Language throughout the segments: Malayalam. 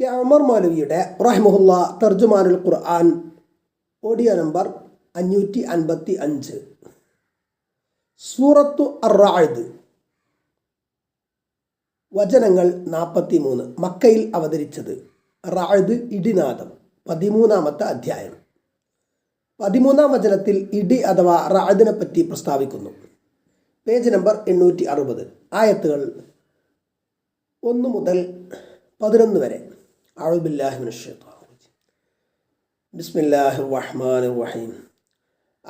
കെ അമർ മാലവിയുടെ റഹ്മുല്ല തർജുമാനുൽ ഖുർആൻ ഓഡിയോ നമ്പർ അഞ്ഞൂറ്റി അൻപത്തി അഞ്ച് സൂറത്തു അറായത് വചനങ്ങൾ നാൽപ്പത്തി മൂന്ന് മക്കയിൽ അവതരിച്ചത് റായത് ഇടിനാദം പതിമൂന്നാമത്തെ അധ്യായം. പതിമൂന്നാം വചനത്തിൽ ഇടി അഥവാ റായതിനെ പറ്റി പ്രസ്താവിക്കുന്നു. പേജ് നമ്പർ എണ്ണൂറ്റി അറുപത് ആയത്തുകൾ ഒന്ന് മുതൽ പതിനൊന്ന് വരെ. أعوذ بالله من الشيطان بسم الله الرحمن الرحيم.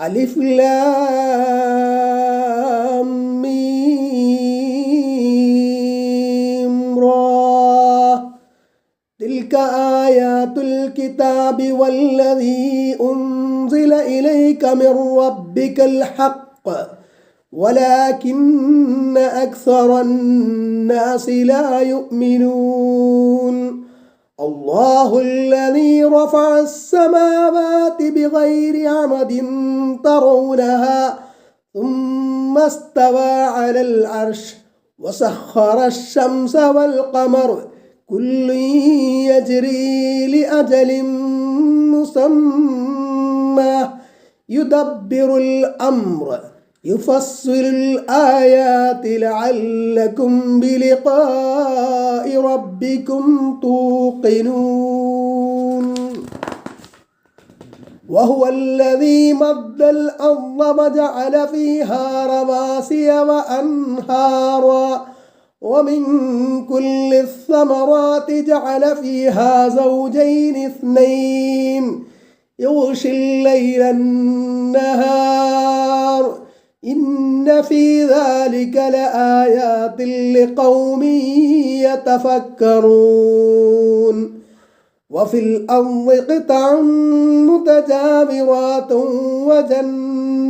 ألف لام ميم را. تلك آيات الكتاب والذي أنزل إليك من ربك الحق. ولكن أكثر الناس لا يؤمنون. الله الذي رفع السماوات بغير عمد ترونها ثم استوى على العرش وسخر الشمس والقمر كل يجري لأجل مسمى. يدبر الأمر يفصل الآيات لعلكم بلقاء. ربكم توقنون. وهو الذي مد الأرض وجعل فيها رواسي وأنهارا. ومن كل الثمرات جعل فيها زوجين اثنين. يغشي الليل النهار. إن في ذلك لآيات لقوم يتفكرون. وفي الأرض قطع متجاورات وجنات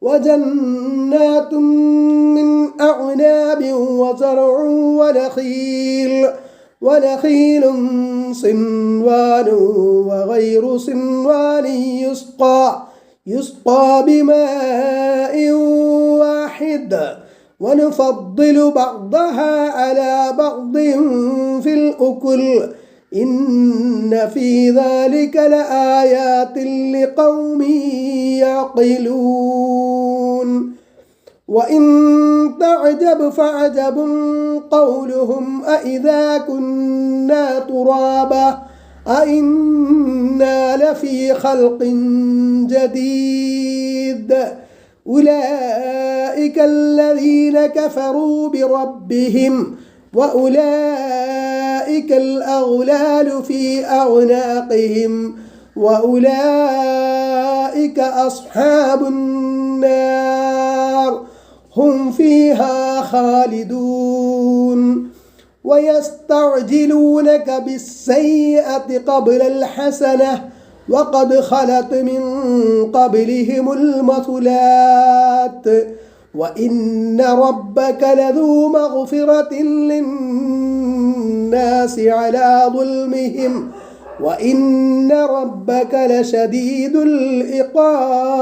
وجنات من أعناب وزرع ونخيل ونخيل صنوان وغير صنوان يسقى. يسقى بماء واحد ونفضل بعضها على بعض في الأكل. إن في ذلك لآيات لقوم يعقلون. وإن تعجب فعجب قولهم أإذا كنا ترابا. أإنا لفي خلق جديد. أولئك الذين كفروا بربهم وأولئك الأغلال في أعناقهم وأولئك أصحاب النار. هم فيها خالدون. ويستعجلونك بالسيئة قبل الحسنة وقد خلت من قبلهم المثلات. وإن ربك لذو مغفرة للناس على ظلمهم. وإن ربك لشديد العقاب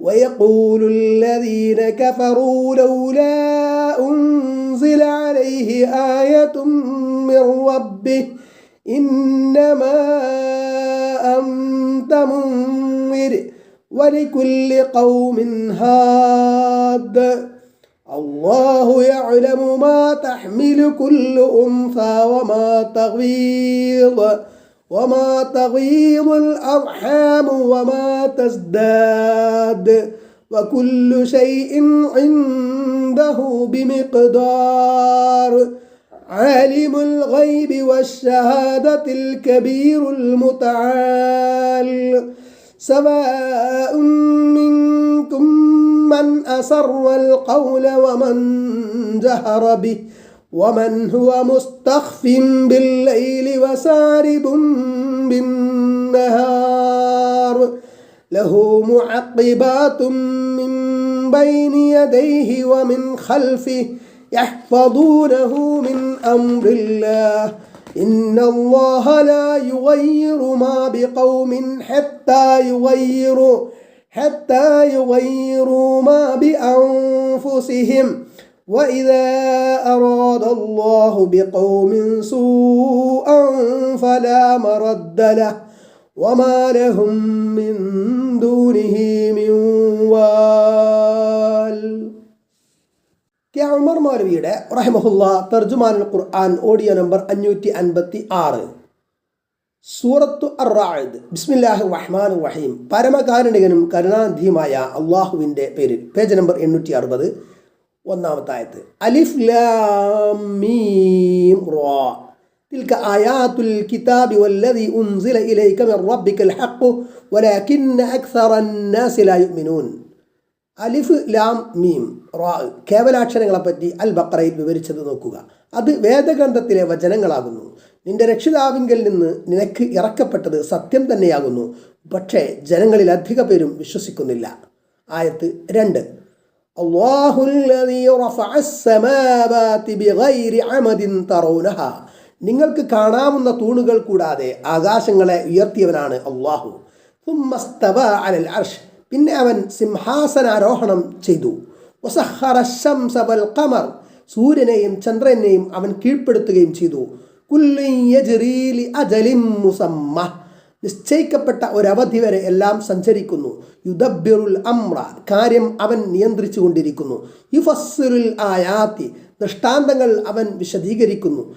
ويقول الذين كفروا لولا أنزل عليه آية من ربه إنما أنت منذر ولكل قوم هاد. الله يعلم ما تحمل كل أنثى وما تغيض وما تغيض الأرحام وما تزداد. وكل شيء عنده بمقدار. عالم الغيب والشهادة الكبير المتعال. سواء منكم من أسر القول ومن جهر به ومن هو مستخف بالليل وسارب بالنهار. له معقبات من بين يديه ومن خلفه يحفظونه من أمر الله. إن الله لا يغير ما بقوم حتى يغيروا حتى يغيروا ما بأنفسهم. وإذا أراد الله بقوم سوءا فلا مرد له. وما لهم من دونه من وال കെ ഉമർ മൗലവിയുടെ റഹിമഹുല്ല തർജുമാനുൽ ഖുർആൻ ഓഡിയോ നമ്പർ അഞ്ഞൂറ്റി അൻപത്തി ആറ് സൂറത്തു അറായത് ബിസ്മില്ലാഹി റഹ്മാൻ റഹീം പരമകാരുണികനും കരുണാനിധിയുമായ അള്ളാഹുവിൻ്റെ പേരിൽ പേജ് നമ്പർ എണ്ണൂറ്റി അറുപത് ഒന്നാമത്തെ ആയത്ത് അലിഫ് ലാം മീം റോ تلك آيات الكتاب والذي أنزل إليك من ربك الحق ولكن أكثر الناس لا يؤمنون അലിഫ് ലാം മീം റാ കേവലാക്ഷരങ്ങളെപ്പറ്റി അൽ ബക്രയിൽ വിവരിച്ചത് നോക്കുക അത് വേദഗ്രന്ഥത്തിലെ വചനങ്ങളാകുന്നു നിന്റെ രക്ഷിതാവിങ്കൽ നിന്ന് നിനക്ക് ഇറക്കപ്പെട്ടത് സത്യം തന്നെയാകുന്നു പക്ഷേ ജനങ്ങളിൽ അധിക പേരും വിശ്വസിക്കുന്നില്ല ആയത്ത് രണ്ട് الله നിങ്ങൾക്ക് കാണാവുന്ന തൂണുകൾ കൂടാതെ ആകാശങ്ങളെ ഉയർത്തിയവനാണ് അള്ളാഹു അലൽ അർഷ്. പിന്നെ അവൻ സിംഹാസനാരോഹണം ചെയ്തു. ഖമർ. സൂര്യനെയും ചന്ദ്രനെയും അവൻ കീഴ്പ്പെടുത്തുകയും ചെയ്തു. മുസമ്മ. നിശ്ചയിക്കപ്പെട്ട ഒരവധി വരെ എല്ലാം സഞ്ചരിക്കുന്നു. യുദബിറുൽ അമ്ര കാര്യം അവൻ നിയന്ത്രിച്ചു കൊണ്ടിരിക്കുന്നു യുഫസ്സുൽ ആയാത്തി. ദൃഷ്ടാന്തങ്ങൾ അവൻ വിശദീകരിക്കുന്നു.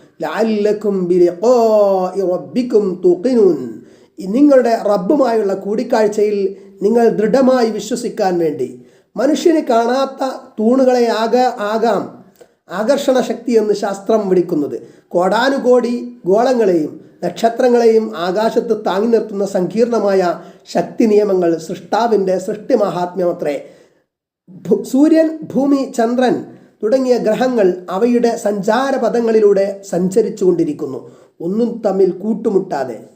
തുഖിനൂൻ. നിങ്ങളുടെ റബ്ബുമായുള്ള കൂടിക്കാഴ്ചയിൽ നിങ്ങൾ ദൃഢമായി വിശ്വസിക്കാൻ വേണ്ടി. മനുഷ്യന് കാണാത്ത തൂണുകളെ ആക ആകാം. ആകർഷണ ശക്തി എന്ന് ശാസ്ത്രം വിളിക്കുന്നത്. കോടാനുകോടി ഗോളങ്ങളെയും നക്ഷത്രങ്ങളെയും ആകാശത്ത് താങ്ങി നിർത്തുന്ന സങ്കീർണമായ ശക്തി നിയമങ്ങൾ സൃഷ്ടാവിന്റെ സൃഷ്ടി മഹാത്മ്യമത്രേ സൂര്യൻ ഭൂമി ചന്ദ്രൻ തുടങ്ങിയ ഗ്രഹങ്ങൾ അവയുടെ സഞ്ചാരപഥങ്ങളിലൂടെ സഞ്ചരിച്ചു കൊണ്ടിരിക്കുന്നു ഒന്നും തമ്മിൽ കൂട്ടുമുട്ടാതെ.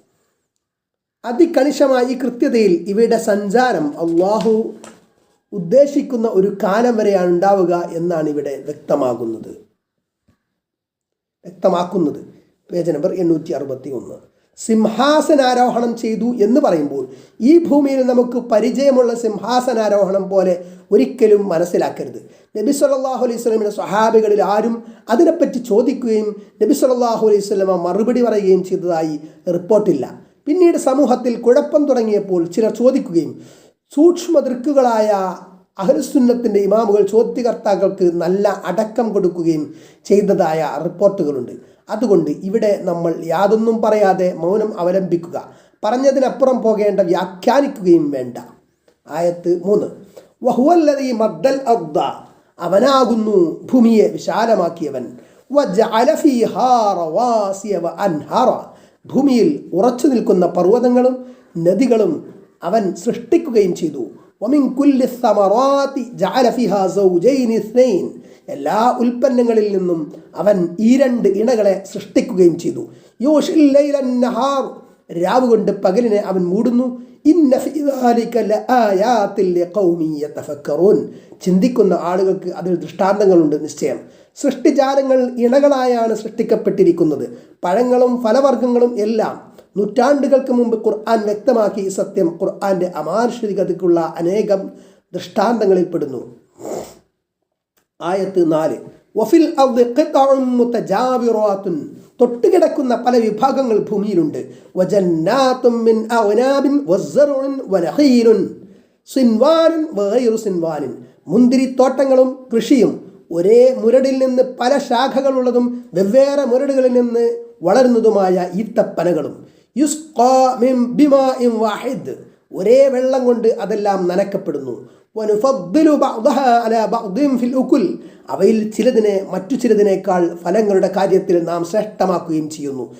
അതികണിശമായ ഈ കൃത്യതയിൽ ഇവയുടെ സഞ്ചാരം അള്ളാഹു ഉദ്ദേശിക്കുന്ന ഒരു കാലം വരെയാണ് ഉണ്ടാവുക എന്നാണ് ഇവിടെ വ്യക്തമാകുന്നത്. വ്യക്തമാക്കുന്നത്. പേജ് നമ്പർ എണ്ണൂറ്റി അറുപത്തി ഒന്ന് സിംഹാസനാരോഹണം ചെയ്തു എന്ന് പറയുമ്പോൾ ഈ ഭൂമിയിൽ നമുക്ക് പരിചയമുള്ള സിംഹാസനാരോഹണം പോലെ ഒരിക്കലും മനസ്സിലാക്കരുത്. നബി സല്ലാഹു അലൈഹി സ്വലമിന്റെ സ്വഹാബികളിൽ ആരും അതിനെപ്പറ്റി ചോദിക്കുകയും നബി സല്ലാഹു അലൈഹി സ്വലമ മറുപടി പറയുകയും ചെയ്തതായി റിപ്പോർട്ടില്ല. പിന്നീട് സമൂഹത്തിൽ കുഴപ്പം തുടങ്ങിയപ്പോൾ ചിലർ ചോദിക്കുകയും സൂക്ഷ്മദൃക്കുകളായ അഹലുസുന്നത്തിന്റെ ഇമാമുകൾ ചോദ്യകർത്താക്കൾക്ക് നല്ല അടക്കം കൊടുക്കുകയും ചെയ്തതായ റിപ്പോർട്ടുകളുണ്ട്. അതുകൊണ്ട് ഇവിടെ നമ്മൾ യാതൊന്നും പറയാതെ മൗനം അവലംബിക്കുക. പറഞ്ഞതിനപ്പുറം പോകേണ്ട വ്യാഖ്യാനിക്കുകയും വേണ്ട. ആയത്ത് മൂന്ന്. വഹുവല്ലതി മദ്ദൽ അബ്ദ അവനാകുന്നു ഭൂമിയെ വിശാലമാക്കിയവൻ. ഭൂമിയിൽ ഉറച്ചു നിൽക്കുന്ന പർവതങ്ങളും നദികളും അവൻ സൃഷ്ടിക്കുകയും ചെയ്തു. സമറാത്തി جعل فيها زوجين ഇസ്നൈൻ എല്ലാ ഉൽപ്പന്നങ്ങളിൽ നിന്നും അവൻ ഈ രണ്ട് ഇണകളെ സൃഷ്ടിക്കുകയും ചെയ്തു. യൂഷിൽ ലൈല നഹാർ രാവ് കൊണ്ട് പകലിനെ അവൻ മൂടുന്നു. ചിന്തിക്കുന്ന ആളുകൾക്ക് അതിൽ ദൃഷ്ടാന്തങ്ങളുണ്ട് നിശ്ചയം. സൃഷ്ടിജാലങ്ങൾ ഇണകളായാണ് സൃഷ്ടിക്കപ്പെട്ടിരിക്കുന്നത്. പഴങ്ങളും ഫലവർഗങ്ങളും എല്ലാം നൂറ്റാണ്ടുകൾക്ക് മുമ്പ് ഖുർആൻ വ്യക്തമാക്കി ഈ സത്യം ഖുർആന്റെ അമാനുഷികതയ്ക്കുള്ള അനേകം ദൃഷ്ടാന്തങ്ങളിൽ പെടുന്നു ആയത്ത് നാല്. വഫിൽ തൊട്ടുകിടക്കുന്ന പല വിഭാഗങ്ങൾ ഭൂമിയിലുണ്ട്. മുന്തിരിത്തോട്ടങ്ങളും കൃഷിയും ഒരേ മുരടിൽ നിന്ന് പല ശാഖകളുള്ളതും വെവ്വേറെ മുരടുകളിൽ നിന്ന് വളരുന്നതുമായ ഈത്തപ്പനകളും. വാഹിദ്. ഒരേ വെള്ളം കൊണ്ട് അതെല്ലാം നനക്കപ്പെടുന്നു. അവയിൽ ചിലതിനെ മറ്റു ചിലതിനേക്കാൾ ഫലങ്ങളുടെ കാര്യത്തിൽ നാം ശ്രേഷ്ഠമാക്കുകയും ചെയ്യുന്നു.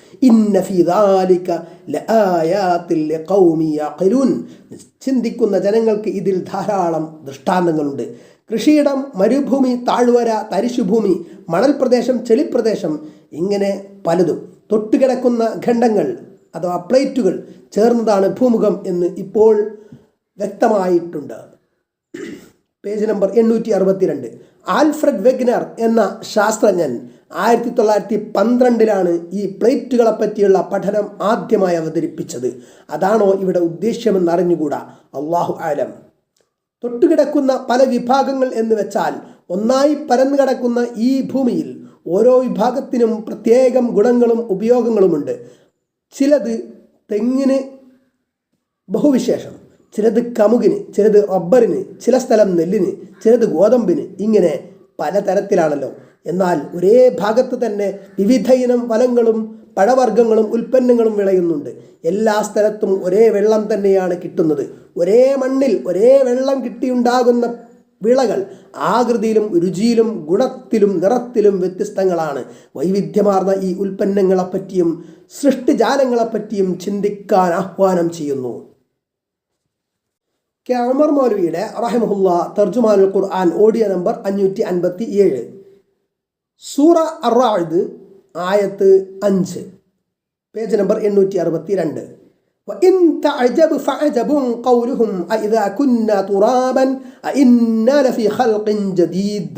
ചിന്തിക്കുന്ന ജനങ്ങൾക്ക് ഇതിൽ ധാരാളം ദൃഷ്ടാന്തങ്ങളുണ്ട്. കൃഷിയിടം മരുഭൂമി താഴ്വര തരിശുഭൂമി മണൽപ്രദേശം ചെളിപ്രദേശം ഇങ്ങനെ പലതും. തൊട്ടുകിടക്കുന്ന ഖണ്ഡങ്ങൾ അഥവാ പ്ലേറ്റുകൾ ചേർന്നതാണ് ഭൂമുഖം എന്ന് ഇപ്പോൾ വ്യക്തമായിട്ടുണ്ട്. പേജ് നമ്പർ എണ്ണൂറ്റി അറുപത്തിരണ്ട് ആൽഫ്രഡ് വെഗ്നർ എന്ന ശാസ്ത്രജ്ഞൻ ആയിരത്തി തൊള്ളായിരത്തി പന്ത്രണ്ടിലാണ് ഈ പ്ലേറ്റുകളെ പറ്റിയുള്ള പഠനം ആദ്യമായി അവതരിപ്പിച്ചത്. അതാണോ ഇവിടെ ഉദ്ദേശ്യമെന്ന് അറിഞ്ഞുകൂടാ? അള്ളാഹു ആലം. തൊട്ടുകിടക്കുന്ന പല വിഭാഗങ്ങൾ എന്ന് വെച്ചാൽ ഒന്നായി പരന്നു കിടക്കുന്ന ഈ ഭൂമിയിൽ ഓരോ വിഭാഗത്തിനും പ്രത്യേകം ഗുണങ്ങളും ഉപയോഗങ്ങളുമുണ്ട്. ചിലത് തെങ്ങിന് ബഹുവിശേഷം ചിലത് കമുകിന് ചിലത് റബ്ബറിന് ചില സ്ഥലം നെല്ലിന് ചിലത് ഗോതമ്പിന് ഇങ്ങനെ പലതരത്തിലാണല്ലോ. എന്നാൽ ഒരേ ഭാഗത്ത് തന്നെ വിവിധ ഇനം ഫലങ്ങളും പഴവർഗങ്ങളും ഉൽപ്പന്നങ്ങളും വിളയുന്നുണ്ട്. എല്ലാ സ്ഥലത്തും ഒരേ വെള്ളം തന്നെയാണ് കിട്ടുന്നത്. ഒരേ മണ്ണിൽ ഒരേ വെള്ളം കിട്ടിയുണ്ടാകുന്ന വിളകൾ ആകൃതിയിലും രുചിയിലും ഗുണത്തിലും നിറത്തിലും വ്യത്യസ്തങ്ങളാണ്. വൈവിധ്യമാർന്ന ഈ ഉൽപ്പന്നങ്ങളെപ്പറ്റിയും സൃഷ്ടിജാലങ്ങളെപ്പറ്റിയും ചിന്തിക്കാൻ ആഹ്വാനം ചെയ്യുന്നു കെ ഉമർ മൗലവിയുടെ റഹിമഹുല്ല തർജുമാനുൽ ഖുർആൻ ഓഡിയോ നമ്പർ അഞ്ഞൂറ്റി അൻപത്തി ഏഴ് സൂറ അറായത് ആയത്ത് അഞ്ച് പേജ് നമ്പർ എണ്ണൂറ്റി അറുപത്തി രണ്ട് وإن تعجب فعجب قولهم أإذا كنا ترابا أإنا لفي خلق جديد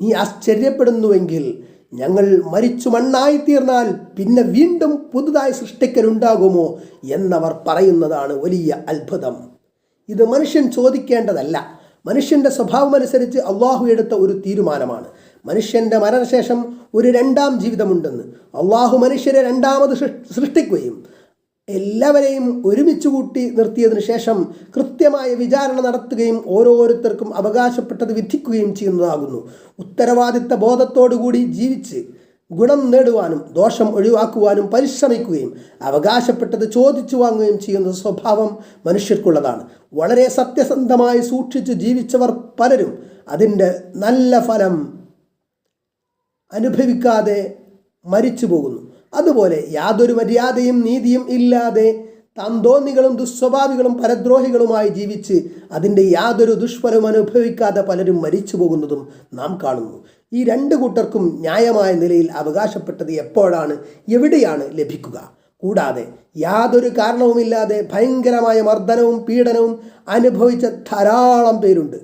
നീ ആശ്ചര്യപ്പെടുന്നുവെങ്കിൽ ഞങ്ങൾ മരിച്ചു മണ്ണായി തീർന്നാൽ പിന്നെ വീണ്ടും പുതുതായി സൃഷ്ടിക്കലുണ്ടാകുമോ എന്നവർ പറയുന്നതാണ് വലിയ അത്ഭുതം. ഇത് മനുഷ്യൻ ചോദിക്കേണ്ടതല്ല. മനുഷ്യന്റെ സ്വഭാവമനുസരിച്ച് അള്ളാഹു എടുത്ത ഒരു തീരുമാനമാണ്. മനുഷ്യന്റെ മരണശേഷം ഒരു രണ്ടാം ജീവിതമുണ്ടെന്ന്. അള്ളാഹു മനുഷ്യരെ രണ്ടാമത് സൃഷ്ടിക്കുകയും എല്ലാവരെയും ഒരുമിച്ച് കൂട്ടി നിർത്തിയതിനു ശേഷം കൃത്യമായ വിചാരണ നടത്തുകയും ഓരോരുത്തർക്കും അവകാശപ്പെട്ടത് വിധിക്കുകയും ചെയ്യുന്നതാകുന്നു. ഉത്തരവാദിത്ത ബോധത്തോടുകൂടി ജീവിച്ച് ഗുണം നേടുവാനും ദോഷം ഒഴിവാക്കുവാനും പരിശ്രമിക്കുകയും അവകാശപ്പെട്ടത് ചോദിച്ചു വാങ്ങുകയും ചെയ്യുന്ന സ്വഭാവം മനുഷ്യർക്കുള്ളതാണ്. വളരെ സത്യസന്ധമായി സൂക്ഷിച്ച് ജീവിച്ചവർ പലരും അതിന്റെ നല്ല ഫലം അനുഭവിക്കാതെ മരിച്ചു പോകുന്നു. അതുപോലെ യാതൊരു മര്യാദയും നീതിയും ഇല്ലാതെ തന്തോന്നികളും ദുസ്വഭാവികളും പരദ്രോഹികളുമായി ജീവിച്ച് അതിന്റെ യാതൊരു ദുഷ്ഫലവും അനുഭവിക്കാതെ പലരും മരിച്ചു പോകുന്നതും നാം കാണുന്നു. ഈ രണ്ട് കൂട്ടർക്കും ന്യായമായ നിലയിൽ അവകാശപ്പെട്ടത് എപ്പോഴാണ്? എവിടെയാണ് ലഭിക്കുക? കൂടാതെ യാതൊരു കാരണവുമില്ലാതെ ഭയങ്കരമായ മർദ്ദനവും പീഡനവും അനുഭവിച്ച ധാരാളം പേരുണ്ട്.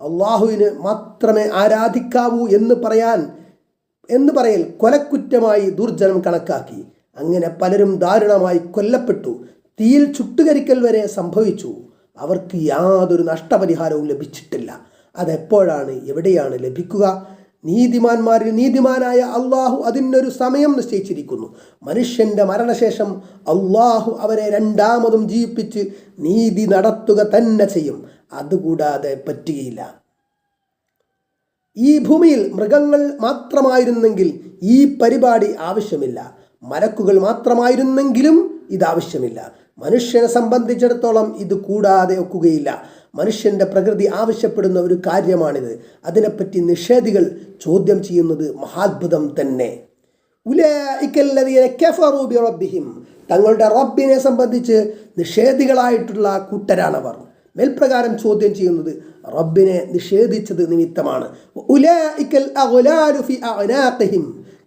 അള്ളാഹുവിന് മാത്രമേ ആരാധിക്കാവൂ എന്ന് പറയാൻ എന്ന് പറയൽ കൊലക്കുറ്റമായി ദുർജനം കണക്കാക്കി. അങ്ങനെ പലരും ദാരുണമായി കൊല്ലപ്പെട്ടു. തീയിൽ ചുട്ടുകരിക്കൽ വരെ സംഭവിച്ചു. അവർക്ക് യാതൊരു നഷ്ടപരിഹാരവും ലഭിച്ചിട്ടില്ല. അതെപ്പോഴാണ് എവിടെയാണ് ലഭിക്കുക? നീതിമാന്മാരിൽ നീതിമാനായ അള്ളാഹു അതിനൊരു സമയം നിശ്ചയിച്ചിരിക്കുന്നു. മനുഷ്യന്റെ മരണശേഷം അള്ളാഹു അവരെ രണ്ടാമതും ജീവിപ്പിച്ച് നീതി നടത്തുക തന്നെ ചെയ്യും. അതുകൂടാതെ പറ്റുകയില്ല. ഈ ഭൂമിയിൽ മൃഗങ്ങൾ മാത്രമായിരുന്നെങ്കിൽ ഈ പരിപാടി ആവശ്യമില്ല. മലക്കുകൾ മാത്രമായിരുന്നെങ്കിലും ഇതാവശ്യമില്ല. മനുഷ്യനെ സംബന്ധിച്ചിടത്തോളം ഇത് കൂടാതെ ഒക്കുകയില്ല. മനുഷ്യന്റെ പ്രകൃതി ആവശ്യപ്പെടുന്ന ഒരു കാര്യമാണിത്. അതിനെപ്പറ്റി നിഷേധികൾ ചോദ്യം ചെയ്യുന്നത് മഹാത്ഭുതം തന്നെ. തങ്ങളുടെ റബ്ബിനെ സംബന്ധിച്ച് നിഷേധികളായിട്ടുള്ള കൂട്ടരാണവർ. മേൽപ്രകാരം ചോദ്യം ചെയ്യുന്നത് റബ്ബിനെ നിഷേധിച്ചത് നിമിത്തമാണ്.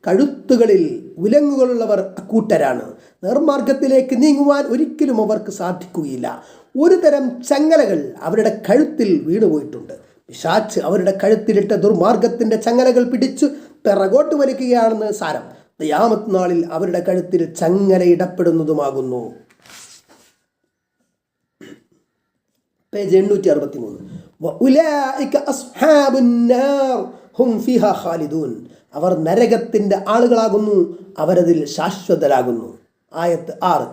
കഴുത്തുകളിൽ ഉലങ്ങുകളുള്ളവർ അക്കൂട്ടരാണ്. നേർമാർഗത്തിലേക്ക് നീങ്ങുവാൻ ഒരിക്കലും അവർക്ക് സാധിക്കുകയില്ല. ഒരു തരം ചങ്ങലകൾ അവരുടെ കഴുത്തിൽ വീണുപോയിട്ടുണ്ട്. പിശാച്ച് അവരുടെ കഴുത്തിലിട്ട ദുർമാർഗത്തിന്റെ ചങ്ങലകൾ പിടിച്ച് പിറകോട്ട് വലിക്കുകയാണെന്ന് സാരം. ദയാമത്ത് നാളിൽ അവരുടെ കഴുത്തിൽ ചങ്ങല പേജ് എണ്ണൂറ്റി അറുപത്തി മൂന്ന് ഖാലിദൂൻ. അവർ നരകത്തിന്റെ ആളുകളാകുന്നു അവരതിൽ ശാശ്വതരാകുന്നു. ആയത്ത് ആറ്.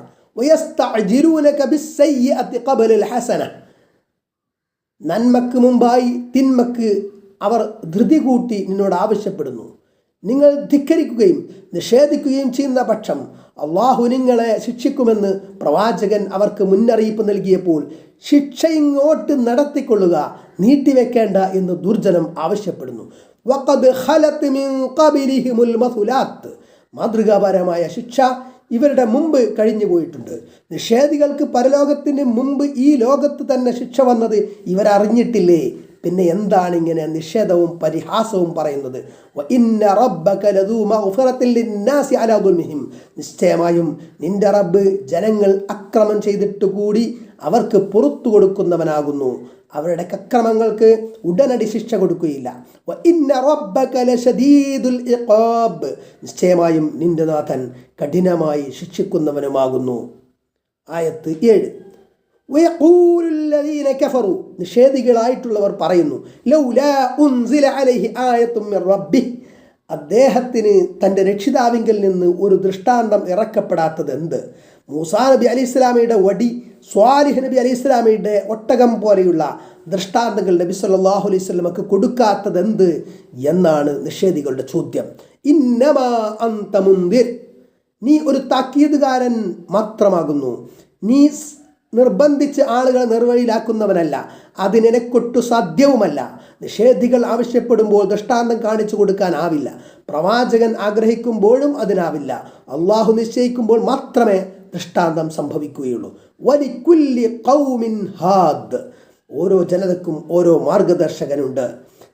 നന്മക്ക് മുമ്പായി തിന്മക്ക് അവർ ധൃതി കൂട്ടി നിന്നോട് ആവശ്യപ്പെടുന്നു. നിങ്ങൾ ധിക്കരിക്കുകയും നിഷേധിക്കുകയും ചെയ്യുന്ന പക്ഷം അള്ളാഹു നിങ്ങളെ ശിക്ഷിക്കുമെന്ന് പ്രവാചകൻ അവർക്ക് മുന്നറിയിപ്പ് നൽകിയപ്പോൾ ശിക്ഷ ഇങ്ങോട്ട് നടത്തിക്കൊള്ളുക നീട്ടിവെക്കേണ്ട എന്ന് ദുർജനം ആവശ്യപ്പെടുന്നു. മാതൃകാപരമായ ശിക്ഷ ഇവരുടെ മുമ്പ് കഴിഞ്ഞു പോയിട്ടുണ്ട്. നിഷേധികൾക്ക് പരലോകത്തിന് മുമ്പ് ഈ ലോകത്ത് തന്നെ ശിക്ഷ വന്നത് ഇവരറിഞ്ഞിട്ടില്ലേ? പിന്നെ എന്താണ് ഇങ്ങനെ നിഷേധവും പരിഹാസവും പറയുന്നത്? നിശ്ചയമായും നിന്റെ റബ്ബ് ജനങ്ങൾ അക്രമം ചെയ്തിട്ട് കൂടി അവർക്ക് പുറത്തു കൊടുക്കുന്നവനാകുന്നു. അവരുടെ അക്രമങ്ങൾക്ക് ഉടനടി ശിക്ഷ കൊടുക്കുകയില്ല. നിശ്ചയമായും നിന്റെ നാഥൻ കഠിനമായി ശിക്ഷിക്കുന്നവനുമാകുന്നു. ആയത്ത് ഏഴ്. വയഖൂലുല്ലദീന കഫറു നിഷേധികളായിട്ടുള്ളവർ പറയുന്നു ലൗലാ ഉൻസില അലൈഹി ആയത്തും മിർ റബ്ബിഹ്. അദ്ദേഹത്തിന് തന്റെ രക്ഷിതാവിങ്കിൽ നിന്ന് ഒരു ദൃഷ്ടാന്തം ഇറക്കപ്പെടാത്തത് എന്ത്? മൂസാ നബി അലി ഇസ്ലാമിയുടെ വടി സ്വാലിഹ് നബി അലി ഇസ്ലാമിയുടെ ഒട്ടകം പോലെയുള്ള ദൃഷ്ടാന്തങ്ങൾ നബി സല്ലാഹു അലൈഹി സ്വലമക്ക് കൊടുക്കാത്തത് എന്ത്? എന്നാണ് നിഷേധികളുടെ ചോദ്യം. ഇന്നമാ അന്തമുന്തിർ നീ ഒരു താക്കീതുകാരൻ മാത്രമാകുന്നു. നീ നിർബന്ധിച്ച് ആളുകളെ നിർവഴിയിലാക്കുന്നവനല്ല. അതിനെക്കൊട്ടു സാധ്യവുമല്ല. നിഷേധികൾ ആവശ്യപ്പെടുമ്പോൾ ദൃഷ്ടാന്തം കാണിച്ചു കൊടുക്കാനാവില്ല. പ്രവാചകൻ ആഗ്രഹിക്കുമ്പോഴും അതിനാവില്ല. അള്ളാഹു നിശ്ചയിക്കുമ്പോൾ മാത്രമേ ദൃഷ്ടാന്തം സംഭവിക്കുകയുള്ളൂ. വലിക്കുല്ലി കൗമിൻ ഹാദ്. ഓരോ ജനതക്കും ഓരോ മാർഗദർശകനുണ്ട്.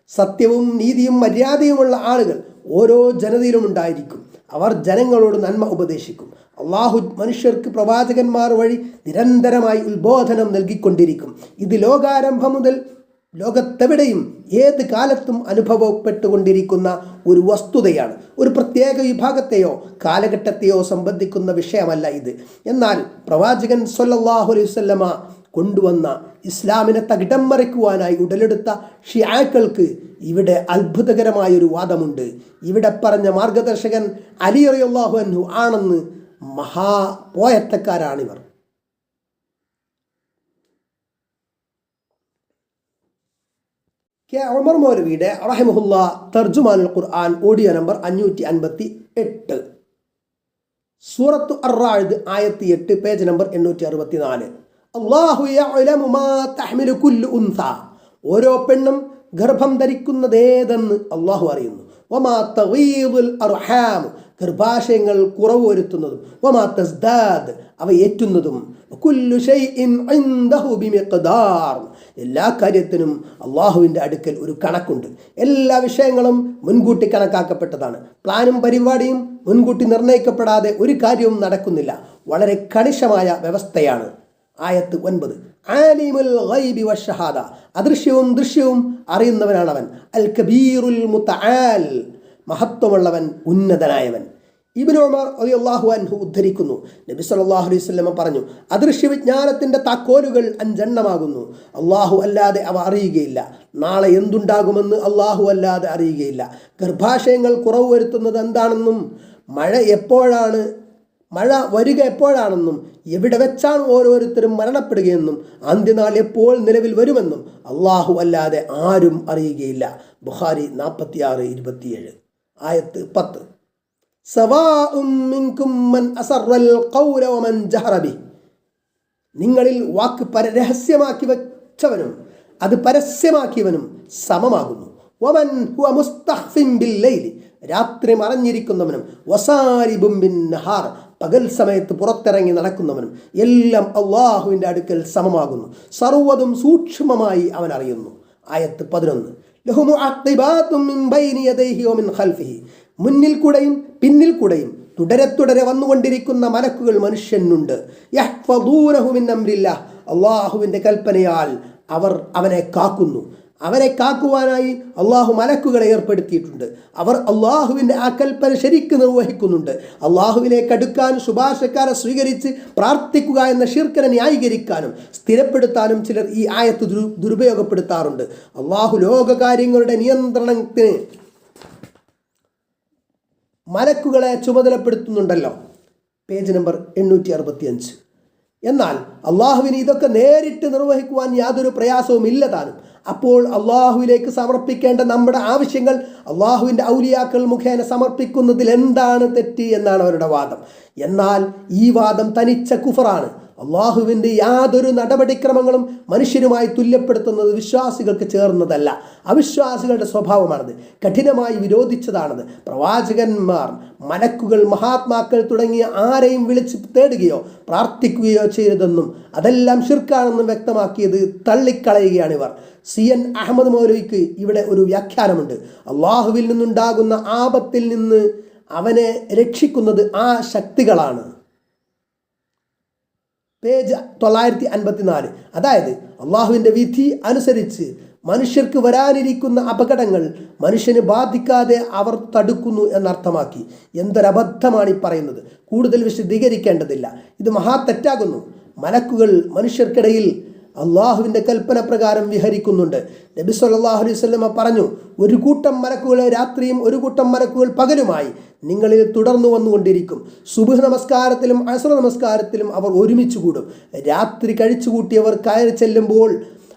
സത്യവും നീതിയും മര്യാദയുമുള്ള ആളുകൾ ഓരോ ജനതയിലും ഉണ്ടായിരിക്കും. അവർ ജനങ്ങളോട് നന്മ ഉപദേശിക്കും. അള്ളാഹു മനുഷ്യർക്ക് പ്രവാചകന്മാർ വഴി നിരന്തരമായി ഉത്ബോധനം നൽകിക്കൊണ്ടിരിക്കും. ഇത് ലോകാരംഭം മുതൽ ലോകത്തെവിടെയും ഏത് കാലത്തും അനുഭവപ്പെട്ടുകൊണ്ടിരിക്കുന്ന ഒരു വസ്തുതയാണ്. ഒരു പ്രത്യേക വിഭാഗത്തെയോ കാലഘട്ടത്തെയോ സംബന്ധിക്കുന്ന വിഷയമല്ല ഇത്. എന്നാൽ പ്രവാചകൻ വസല്ലമ കൊണ്ടുവന്ന ഇസ്ലാമിനെ തകിടം മറിക്കുവാനായി ഉടലെടുത്ത ഷിയാക്കൾക്ക് ഇവിടെ അത്ഭുതകരമായൊരു വാദമുണ്ട്. ഇവിടെ പറഞ്ഞ മാർഗദർശകൻ അലി അറിയാഹു അൻഹു ആണെന്ന് മഹാ പോയത്തക്കാരാണിവർ. കെ ഒമർ മൗലവിയുടെ റഹിമഹുല്ല തർജുമാനുൽ ഖുർആൻ ഓഡിയോ നമ്പർ അഞ്ഞൂറ്റി അൻപത്തി എട്ട് സൂറത്തു അറാഴ്ദ് ആയത്തി എട്ട് പേജ് നമ്പർ എണ്ണൂറ്റി അറുപത്തി നാല് ഉൻസ. ഓരോ പെണ്ണും ഗർഭം ധരിക്കുന്നതേതെന്ന് അള്ളാഹു അറിയുന്നു. തവീദുൽ അർഹാം ഗർഭാശയങ്ങൾ കുറവ് വരുത്തുന്നതും അവ ഏറ്റുന്നതും. എല്ലാ കാര്യത്തിനും അള്ളാഹുവിന്റെ അടുക്കൽ ഒരു കണക്കുണ്ട്. എല്ലാ വിഷയങ്ങളും മുൻകൂട്ടി കണക്കാക്കപ്പെട്ടതാണ്. പ്ലാനും പരിപാടിയും മുൻകൂട്ടി നിർണയിക്കപ്പെടാതെ ഒരു കാര്യവും നടക്കുന്നില്ല. വളരെ കണിശമായ വ്യവസ്ഥയാണ്. ആയത്ത് ഒൻപത്. ആലിമുൽ ഗൈബി വഷഹാദ അദൃശ്യവും ദൃശ്യവും അറിയുന്നവനാണവൻ. അൽ കബീറുൽ മഹത്വമുള്ളവൻ ഉന്നതനായവൻ. ഇബിൻ അള്ളാഹു അൻഹു ഉദ്ധരിക്കുന്നു. നബി സല്ലല്ലാഹു അലൈഹി വസല്ലമ പറഞ്ഞു അദൃശ്യ വിജ്ഞാനത്തിന്റെ താക്കോലുകൾ അഞ്ചെണ്ണമാകുന്നു. അള്ളാഹു അല്ലാതെ അവ അറിയുകയില്ല. നാളെ എന്തുണ്ടാകുമെന്ന് അള്ളാഹു അല്ലാതെ അറിയുകയില്ല. ഗർഭാശയങ്ങൾ കുറവ് വരുത്തുന്നത് എന്താണെന്നും മഴ എപ്പോഴാണ് മഴ വരിക എപ്പോഴാണെന്നും എവിടെ വെച്ചാണ് ഓരോരുത്തരും മരണപ്പെടുകയെന്നും അന്ത്യനാൾ എപ്പോൾ നിലവിൽ വരുമെന്നും അള്ളാഹു അല്ലാതെ ആരും അറിയുകയില്ല. ബുഹാരി നാൽപ്പത്തിയാറ് ഇരുപത്തിയേഴ്. ആയത്ത് പത്ത്. നിങ്ങളിൽ വാക്ക് പരരഹസ്യമാക്കി വെച്ചവനും അത് പരസ്യമാക്കിയവനും സമമാകുന്നു. ഒമൻ രാത്രി മറഞ്ഞിരിക്കുന്നവനും നഹാർ. പകൽ സമയത്ത് പുറത്തിറങ്ങി നടക്കുന്നവനും എല്ലാം അള്ളാഹുവിന്റെ അടുക്കൽ സമമാകുന്നു. സർവതും സൂക്ഷ്മമായി അവൻ അറിയുന്നു. ആയത്ത് പതിനൊന്ന്. മുന്നിൽ കൂടെയും പിന്നിൽ കൂടെയും തുടരെ തുടരെ വന്നുകൊണ്ടിരിക്കുന്ന മലക്കുകൾ മനുഷ്യനുണ്ട്. അള്ളാഹുവിന്റെ കൽപ്പനയാൽ അവർ അവനെ കാക്കുന്നു. അവനെ കാക്കുവാനായി അള്ളാഹു മലക്കുകളെ ഏർപ്പെടുത്തിയിട്ടുണ്ട്. അവർ അള്ളാഹുവിന്റെ ആ കൽപ്പന ശരിക്ക് നിർവഹിക്കുന്നുണ്ട്. അള്ളാഹുവിലേക്ക് അടുക്കാൻ ശുപാർശക്കാരെ സ്വീകരിച്ച് പ്രാർത്ഥിക്കുക എന്ന ശിർക്കനെ ന്യായീകരിക്കാനും സ്ഥിരപ്പെടുത്താനും ചിലർ ഈ ആയത്ത് ദുരു ദുരുപയോഗപ്പെടുത്താറുണ്ട്. അള്ളാഹു ലോകകാര്യങ്ങളുടെ നിയന്ത്രണത്തിന് മലക്കുകളെ ചുമതലപ്പെടുത്തുന്നുണ്ടല്ലോ. പേജ് നമ്പർ എണ്ണൂറ്റി എന്നാൽ അള്ളാഹുവിന് ഇതൊക്കെ നേരിട്ട് നിർവഹിക്കുവാൻ യാതൊരു പ്രയാസവും ഇല്ല താനും. അപ്പോൾ അള്ളാഹുവിലേക്ക് സമർപ്പിക്കേണ്ട നമ്മുടെ ആവശ്യങ്ങൾ അള്ളാഹുവിന്റെ ഔലിയാക്കൾ മുഖേന സമർപ്പിക്കുന്നതിൽ എന്താണ് തെറ്റ് എന്നാണ് അവരുടെ വാദം. എന്നാൽ ഈ വാദം തനിച്ച കുഫറാണ്. അള്ളാഹുവിന്റെ യാതൊരു നടപടിക്രമങ്ങളും മനുഷ്യരുമായി തുല്യപ്പെടുത്തുന്നത് വിശ്വാസികൾക്ക് ചേർന്നതല്ല. അവിശ്വാസികളുടെ സ്വഭാവമാണത്. കഠിനമായി വിരോധിച്ചതാണത്. പ്രവാചകന്മാർ മലക്കുകൾ മഹാത്മാക്കൾ തുടങ്ങിയ ആരെയും വിളിച്ച് തേടുകയോ പ്രാർത്ഥിക്കുകയോ ചെയ്തതെന്നും അതെല്ലാം ഷിർക്കാണെന്നും വ്യക്തമാക്കിയത് തള്ളിക്കളയുകയാണ് ഇവർ. സി എൻ അഹമ്മദ് മൗലവിക്ക് ഇവിടെ ഒരു വ്യാഖ്യാനമുണ്ട്. അള്ളാഹുവിൽ നിന്നുണ്ടാകുന്ന ആപത്തിൽ നിന്ന് അവനെ രക്ഷിക്കുന്നത് ആ ശക്തികളാണ്. പേജ് തൊള്ളായിരത്തി അൻപത്തിനാല് അതായത് അള്ളാഹുവിന്റെ വിധി അനുസരിച്ച് മനുഷ്യർക്ക് വരാനിരിക്കുന്ന അപകടങ്ങൾ മനുഷ്യന് ബാധിക്കാതെ അവർ തടുക്കുന്നു എന്നർത്ഥമാക്കി. എന്തൊരബദ്ധമാണ് ഈ പറയുന്നത്? കൂടുതൽ വിശദീകരിക്കേണ്ടതില്ല. ഇത് മഹാ തെറ്റാകുന്നു. മലക്കുകൾ മനുഷ്യർക്കിടയിൽ അള്ളാഹുവിന്റെ കൽപ്പന പ്രകാരം വിഹരിക്കുന്നുണ്ട്. നബി സല്ലാഹു അലൈഹി വസല്ലമ പറഞ്ഞു ഒരു കൂട്ടം മലക്കുകൾ രാത്രിയും ഒരു കൂട്ടം മലക്കുകൾ പകലുമായി. നിങ്ങളിൽ തുടർന്നു വന്നുകൊണ്ടിരിക്കും. സുബുഹ് നമസ്കാരത്തിലും അസർ നമസ്കാരത്തിലും അവർ ഒരുമിച്ച് കൂടും. രാത്രി കഴിച്ചു കൂട്ടിയവർ കയറി ചെല്ലുമ്പോൾ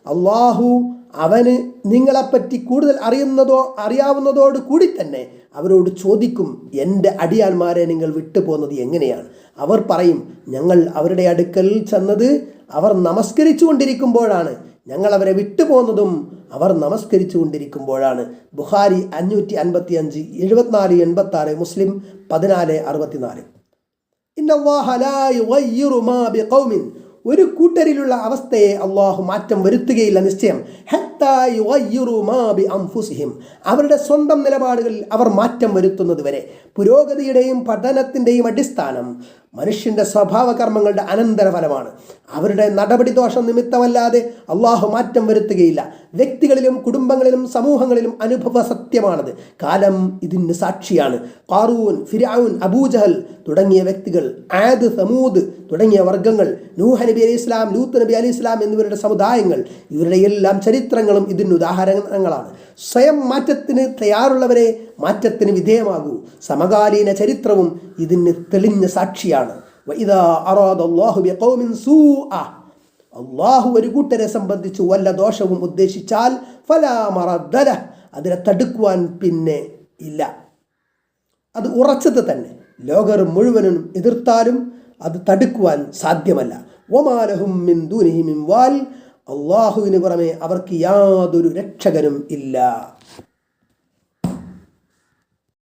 അള്ളാഹു അവന് നിങ്ങളെപ്പറ്റി കൂടുതൽ അറിയുന്നതോ അറിയാവുന്നതോട് കൂടി തന്നെ അവരോട് ചോദിക്കും എന്റെ അടിയാന്മാരെ നിങ്ങൾ വിട്ടുപോകുന്നത് എങ്ങനെയാണ്? അവർ പറയും ഞങ്ങൾ അവരുടെ അടുക്കൽ ചെന്നത് അവർ നമസ്കരിച്ചു കൊണ്ടിരിക്കുമ്പോഴാണ് ഞങ്ങൾ അവരെ വിട്ടുപോകുന്നതും അവർ നമസ്കരിച്ചു കൊണ്ടിരിക്കുമ്പോഴാണ് ബുഹാരി അഞ്ഞൂറ്റി അൻപത്തി അഞ്ച് എഴുപത്തിനാല് എൺപത്തി ആറ് മുസ്ലിം പതിനാല് അറുപത്തിനാല് ഒരു കൂട്ടരിലുള്ള അവസ്ഥയെ അള്ളാഹു മാറ്റം വരുത്തുകയില്ല നിശ്ചയം. അവരുടെ സ്വന്തം നിലപാടുകളിൽ അവർ മാറ്റം വരുത്തുന്നത് വരെ പുരോഗതിയുടെയും പഠനത്തിന്റെയും അടിസ്ഥാനം മനുഷ്യന്റെ സ്വഭാവകർമ്മങ്ങളുടെ അനന്തരഫലമാണ്. അവരുടെ നടപടി ദോഷം നിമിത്തമല്ലാതെ അള്ളാഹു മാറ്റം വരുത്തുകയില്ല. വ്യക്തികളിലും കുടുംബങ്ങളിലും സമൂഹങ്ങളിലും അനുഭവ സത്യമാണത്. കാലം ഇതിന് സാക്ഷിയാണ്. കാറൂൻ ഫിരാവുൻ അബൂജഹൽ തുടങ്ങിയ വ്യക്തികൾ ആദ് സമൂദ് തുടങ്ങിയ വർഗങ്ങൾ നൂഹ നബി അലി ഇസ്ലാം ലൂത്ത് നബി അലി ഇസ്ലാം എന്നിവരുടെ സമുദായങ്ങൾ ഇവരുടെ എല്ലാം ചരിത്രങ്ങളും ഇതിന് ഉദാഹരണങ്ങളാണ്. സ്വയം മാറ്റത്തിന് തയ്യാറുള്ളവരെ മാറ്റത്തിന് വിധേയമാകൂ. സമകാലീന ചരിത്രവും ഇതിന് തെളിഞ്ഞ സാക്ഷിയാണ്. അള്ളാഹു ഒരു കൂട്ടരെ സംബന്ധിച്ച് വല്ല ദോഷവും ഉദ്ദേശിച്ചാൽ ഫലാമറ അതിനെ തടുക്കുവാൻ പിന്നെ ഇല്ല. അത് ഉറച്ചത് തന്നെ. ലോകർ മുഴുവനും എതിർത്താലും അത് തടുക്കുവാൻ സാധ്യമല്ല. ഒമാലഹും അള്ളാഹുവിന് പുറമെ അവർക്ക് യാതൊരു രക്ഷകനും ഇല്ല.